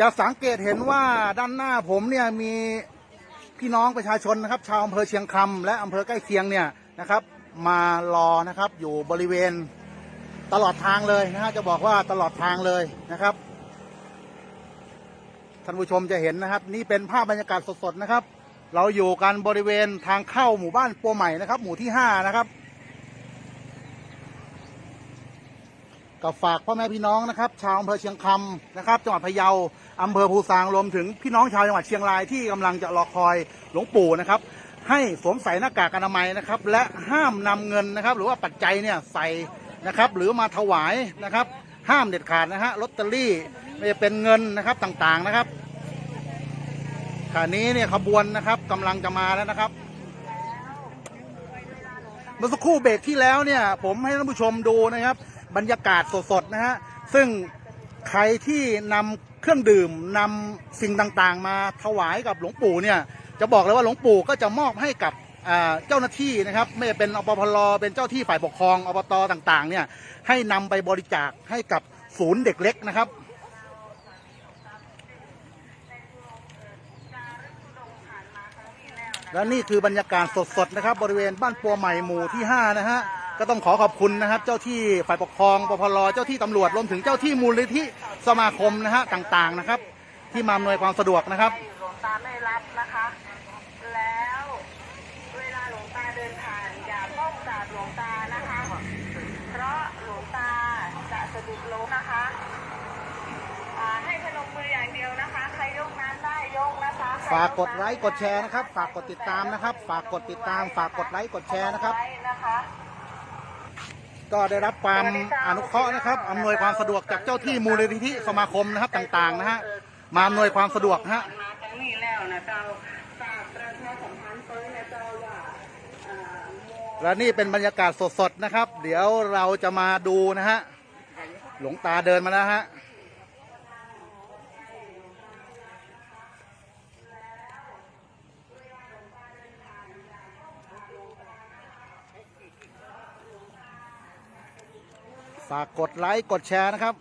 จะสังเกตเห็นว่าด้านหน้าผมเนี่ยมีพี่น้องประชาชนนะครับ ชาวอำเภอเชียงคำและอำเภอใกล้เคียงเนี่ยนะครับ มารอนะครับอยู่บริเวณตลอดทางเลยนะฮะจะบอกว่าตลอดทางเลยนะครับท่านผู้ชมจะเห็นนะครับ นี่เป็นภาพบรรยากาศสดๆนะครับ เราอยู่กันบริเวณทางเข้าหมู่บ้านปัวใหม่นะครับ หมู่ที่ห้านะครับ ก็ฝากพ่อแม่พี่น้องนะครับ ชาวอำเภอเชียงคำนะครับ จังหวัดพะเยาอำเภอภูซางรวมถึงพี่น้องชาวจังหวัดเชียงรายที่กำลังจะรอคอยหลวงปู่นะครับ ให้สวมใส่หน้ากากอนามัยนะครับ และห้ามนำเงินนะครับ หรือว่าปัจจัยเนี่ยใส่นะครับ หรือมาถวายนะครับ ห้ามเด็ดขาดนะฮะลอตเตอรี่ไม่จะเป็นเงินนะครับต่างๆนะครับขณะนี้เนี่ยขบวนนะครับกำลังจะมาแล้วนะครับเมื่อสักครู่เบรกที่แล้วเนี่ย ผมให้ท่านผู้ชมดูนะครับ บรรยากาศสดๆนะฮะซึ่งใครที่นำเครื่องดื่มนำสิ่งต่างๆ มาถวายกับหลวงปู่เนี่ยจะบอกเลยว่าหลวงปู่ก็จะมอบให้กับเจ้าหน้าที่นะครับไม่เป็นอปพลเป็นเจ้าที่ฝ่ายปกครองอบตต่างๆเนี่ยให้นำไปบริจาคให้กับศูนย์เด็กเล็กนะครับและนี่คือบรรยากาศสดๆนะครับ บริเวณบ้านปัวใหม่หมู่ที่ 5 นะฮะ ก็ต้องขอขอบคุณนะครับ เจ้าที่ฝ่ายปกครองปพลเจ้าที่ตำรวจรวมถึงเจ้าที่มูลนิธิสมาคมนะฮะต่างๆนะครับ ที่มาอำนวยความสะดวกนะครับหลวงตาไม่รับนะคะ แล้วเวลาหลวงตาเดินผ่านอย่าป้องกราบหลวงตานะคะ เพราะหลวงตาจะสะดุดล้มนะคะอ่าให้พนมมืออย่างเดียวนะคะ ใครยกน้ำได้ยกนะคะฝากกดไลค์กดแชร์นะครับ ฝากกดติดตามนะครับ ฝากกดติดตาม ฝากกดไลค์กดแชร์นะครับ ไว้นะคะ ก็ได้รับความอนุเคราะห์นะครับอำนวยความสะดวกจากเจ้าที่มูลนิธิสมาคมนะครับต่างๆนะฮะมาอำนวยความสะดวกนะฮะแล้วนะเจ้าฝากประชาสัมพันธ์เปิ้ลนะเจ้าว่าอ่ามัวและนี่เป็นบรรยากาศสดๆนะครับ เดี๋ยวเราจะมาดูนะฮะหลวงตาเดินมาแล้วฮะ ฝากกดไลค์กดแชร์นะครับ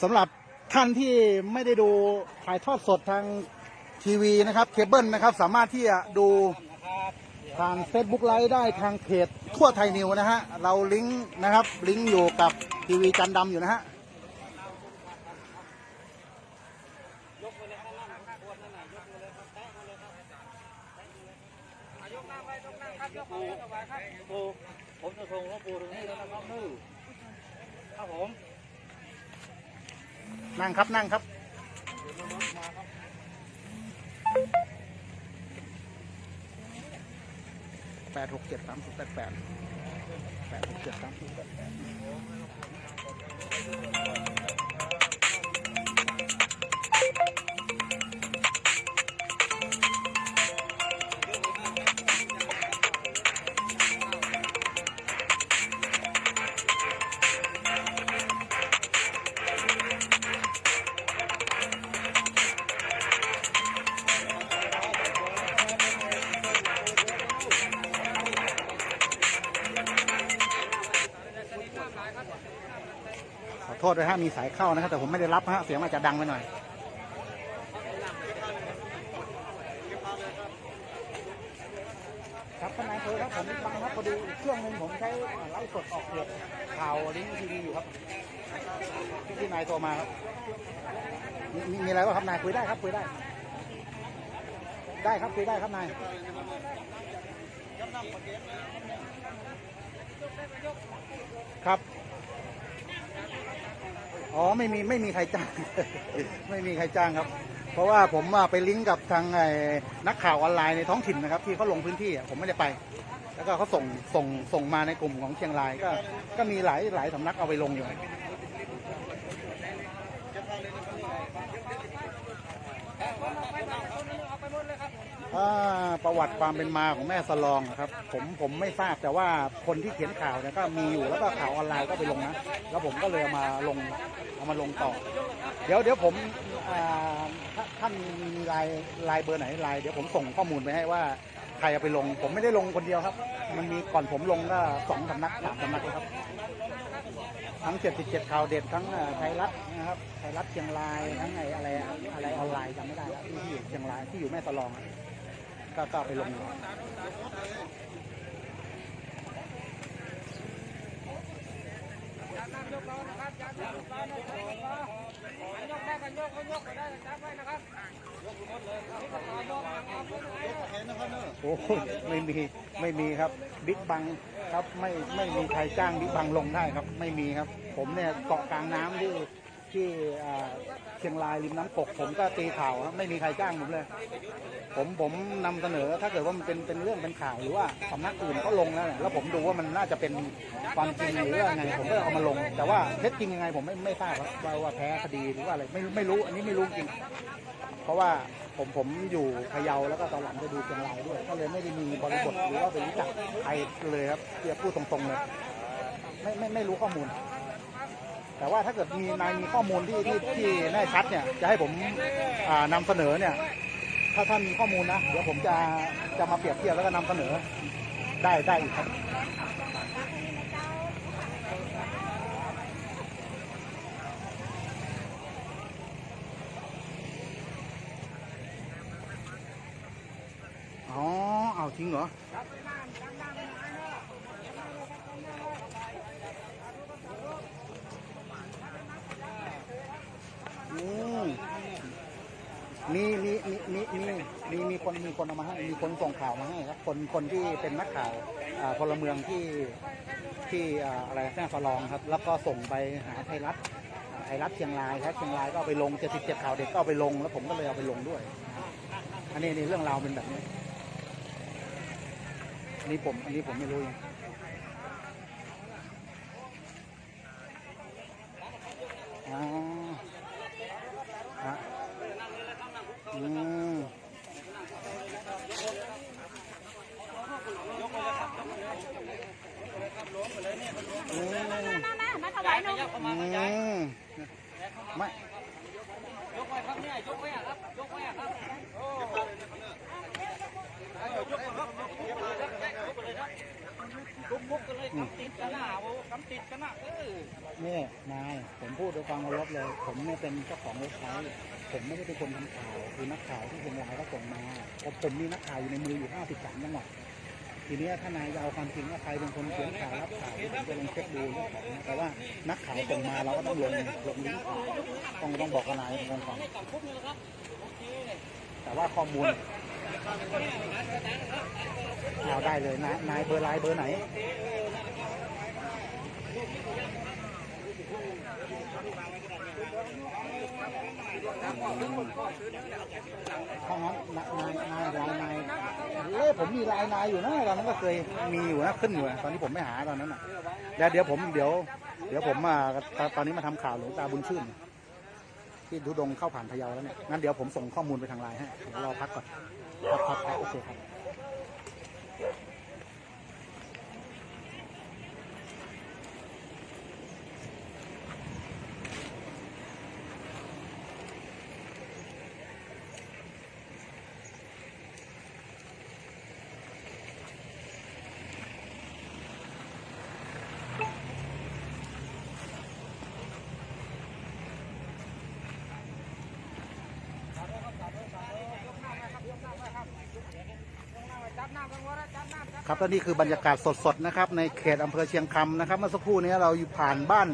สำหรับท่านที่ไม่ได้ดูถ่ายทอดสดทางทีวีนะครับเคเบิลนะครับ สามารถที่จะดูทาง Facebook ไลฟ์ได้ทางเพจทั่วไทยนิวนะฮะ เราลิงก์นะครับ ลิงก์อยู่กับทีวีจันดำอยู่นะฮะปู ผมจะส่งหลวงปู่ถึงนี่แล้วนะครับนี่ครับผม นั่งครับนั่งครับแปดหกเจ็ดสามสิบแปดแปดแปดหกเจ็ดสามสิบแปดแปด ษด้วยฮะมีสายเข้านะครับ แต่ผมไม่ได้รับฮะเสียงอาจจะดังไปหน่อย ครับทนายเคยครับผมฟังครับพอดีเครื่องหนึงผมใช้ไลฟ์สดออกเสียงข่าวลิงก์ทีวีอยู่ครับที่นายโทรมาครับมีมีมีอะไรวะครับนายคุยได้ครับคุยได้ ได้ครับคุยได้ครับนายครับ อ๋อไม่มีไม่มีใครจ้าง ไม่มีใครจ้างครับ เพราะว่าผมว่าไปลิงก์กับทางไอ้นักข่าวออนไลน์ในท้องถิ่นนะครับ ที่เขาลงพื้นที่ผมไม่ได้ไป แล้วก็เขาส่งส่งส่งมาในกลุ่มของเชียงรายก็ก็มีหลายหลายสำนักเอาไปลงอยู่ ประวัติความเป็นมาของแม่สลองอะครับ ผมผมไม่ทราบแต่ว่าคนที่เขียนข่าวเนี่ยก็มีอยู่แล้วก็ข่าวออนไลน์ก็ไปลงนะแล้วผมก็เลยเอามาลงเอามาลงต่อ เดี๋ยวเดี๋ยวผมถ้าท่านมีลน์ไลน์เบอร์ไหนลน์เดี๋ยวผมส่งข้อมูลไปให้ว่าใครเอาไปลง ผมไม่ได้ลงคนเดียวครับ มันมีก่อนผมลงก็สองสำนักสามสำนักครับ ทั้ง77ข่าวเด็ดทั้งไทยรัฐนะครับไทยรัฐเชียงรายทั้งไอ้อะไรอะไรออนไลน์จำไม่ได้แล้วที่ที่อยู่เชียงรายที่อยู่แม่สลอง อะก็ก็เอาไปลงโอ้โหไม่มีไม่มีครับบิ๊กบังครับไม่ไม่มีใครจ้างบิ๊กบังลงได้ครับ ไม่มีครับ ผมเนี่ยเกาะกลางน้ำที่ที่ เชียงรายริมน้ำกกผมก็ตีข่าวครับไม่มีใครจ้างผมเลย ผมผมนำเสนอถ้าเกิดว่ามันเป็นเป็นเรื่องเป็นข่าวหรือว่าสำนักอื่นก็ลงแล้วแล้วผมดูว่ามันน่าจะเป็นความจริงหรือว่าไงผมก็เอามาลง แต่ว่าเท็จจริงยังไงผมไม่ไม่ทราบครับว่าว่าแพ้คดีหรือว่าอะไรไม่ไม่รู้อันนี้ไม่รู้จริง เพราะว่าผมผมอยู่พะเยาแล้วก็ตอนหลังไปดูเชียงรายด้วยก็เลยไม่ได้มีบริบทหรือว่าไปรู้จักใครเลยครับเรียกพูดตรงๆเลยไม่ไม่ไม่รู้ข้อมูล แต่ว่าถ้าเกิดมีนายมีข้อมูลที่ที่ที่แน่ชัดเนี่ยจะให้ผมอ่านำเสนอเนี่ย ถ้าท่านมีข้อมูลนะเดี๋ยวผมจะจะมาเปรียบเทียบแล้วก็นำเสนอได้ได้อีกครับ อ๋อเอาจริงเหรอม มีมีมีมีมีมีมีคนมีคนเอามาให้มีคนส่งข่าวมาให้ครับ คนคนที่เป็นนักข่าวอ่าพลเมืองที่ที่อ่าอะไรแม่ฟลองครับ แล้วก็ส่งไปหาไทยรัฐไทยรัฐเชียงรายครับเชียงรายก็เอาไปลง77ข่าวเด็กก็เอาไปลงแล้วผมก็เลยเอาไปลงด้วยอันนี้นี่เรื่องราวเป็นแบบนี้อันนี้ผมอันนี้ผมไม่รู้ยังอ๋อฮะอืม อืมมาถวายนมอืมไม่ยกไว้ครับเนี่ยยกไว้อะครับยกไว้อะครับโอ้ยกครับยกเลยครับลุกมุกกันเลยกำติดกันนะโอ้กำติดกันนะเออนี่นายผมพูดด้วยความเคารพเลย ผมเนี่ยเป็นเจ้าของเว็บไซต์ผมไม่ได้เป็นคนทำข่าวคือนักข่าวที่เชียงรายก็ส่งมาผมผมมีนักข่าวอยู่ในมืออยู่53จังหวัด ทีนี้ถ้านายจะเอาความจริงว่าใครเป็นคนเขียนข่าวรับข่าวผมจะลองเช็คดูเรื่องของนะแต่ว่านักข่าวส่งมาเราก็ต้องลงลงลิงก์ต้องต้องบอกกับนายก่อนก่อนแต่ว่าข้อมูลเอาได้เลยนะนายเบอร์ไลน์เบอร์ไหนถ้างั้นนายนายนายลนาย ผมมีลายนายอยู่นะตอนนั้นก็เคยมีอยู่นะขึ้นอยู่นะตอนนี้ผมไม่หาตอนนั้นน่ะเดี๋ยวเดี๋ยวผมเดี๋ยว เดี๋ยวผมมาตอนนี้มาทำข่าวหลวงตาบุญชื่น ที่ทุดงเข้าผ่านพะเยาแล้วเนี่ยงั้นเดี๋ยวผมส่งข้อมูลไปทางไลน์ให้เดี๋ยวรอพักก่อนครับครับโอเคครับ ครับและนี่คือบรรยากาศสดๆนะครับในเขตอำเภอเชียงคำนะครับ เมื่อสักครู่นี้เราอยู่ผ่านบ้าน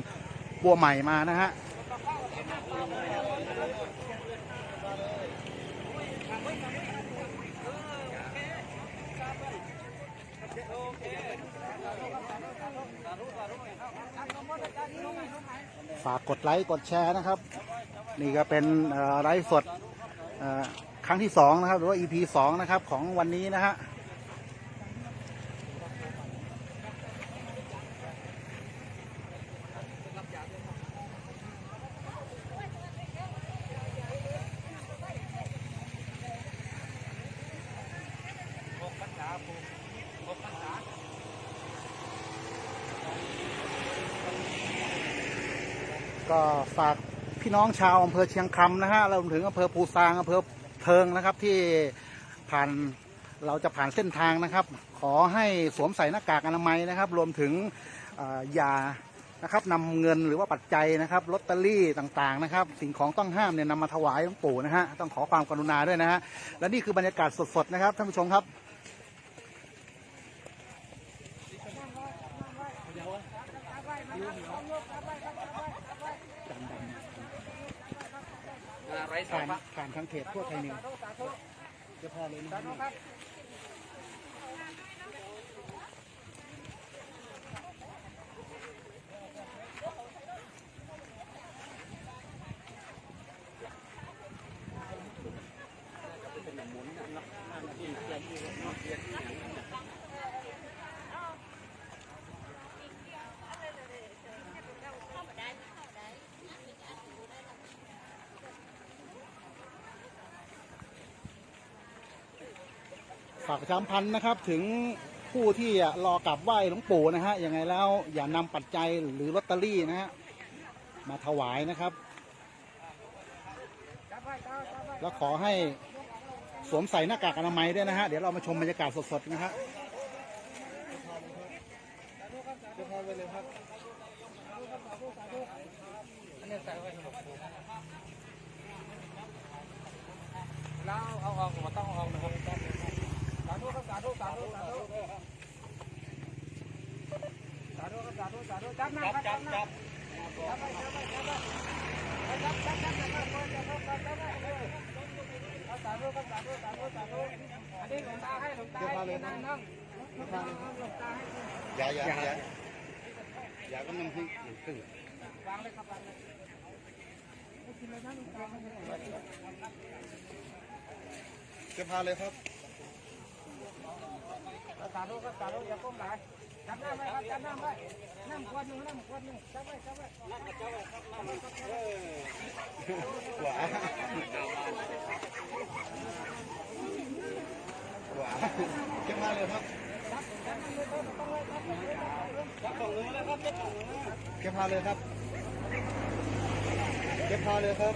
บัวใหม่มานะฮะฝากกดไลค์กดแชร์นะครับ นี่ก็เป็นไลฟ์สดครั้งที่สองนะครับ หรือว่า EP สองนะครับ ของวันนี้นะฮะ ก็ฝากพี่น้องชาวอำเภอเชียงคำนะฮะรวมถึงอำเภอภูซางอำเภอเทิงนะครับที่ผ่านเราจะผ่านเส้นทางนะครับ ขอให้สวมใส่หน้ากากอนามัยนะครับ รวมถึงอย่านะครับนำเงินหรือว่าปัจจัยนะครับลอตเตอรี่ต่างๆนะครับ สิ่งของต้องห้ามเนี่ยนำมาถวายหลวงปู่นะฮะต้องขอความกรุณาด้วยนะฮะและนี่คือบรรยากาศสดๆนะครับท่านผู้ชมครับ ไรสา ผ่านระผ่านทางเพจทั่วไทยนิวเดี๋ยวพอเลยนะ ฝากประชาสัมพันธ์นะครับถึงผู้ที่รอกลับไหว้หลวงปู่นะฮะยังไงแล้วอย่านำปัจจัยหรือลอตเตอรี่นะฮะมาถวายนะครับ แล้วขอให้สวมใส่หน้ากากอนามัยด้วยนะฮะเดี๋ยวเรามาชมบรรยากาศสดๆนะฮะแล้วเอาออกมาต้องเอาออกนะครับ dạ dạ dạ dạ có năm hương cưng เก็บพาเลยครับ สาธุครับสาธุอย่าก้มหลายจับหน้าไว้ครับจับหน้าไว้นั่งควรหนึ่งนั่งควรหนึ่งจับไว้จับไว้นั่งกับจับไว้ครับนั่งกับจับไว้หวาหวาจะพาเลยครับเก็บพาเลยครับเก็บพาเลยครับ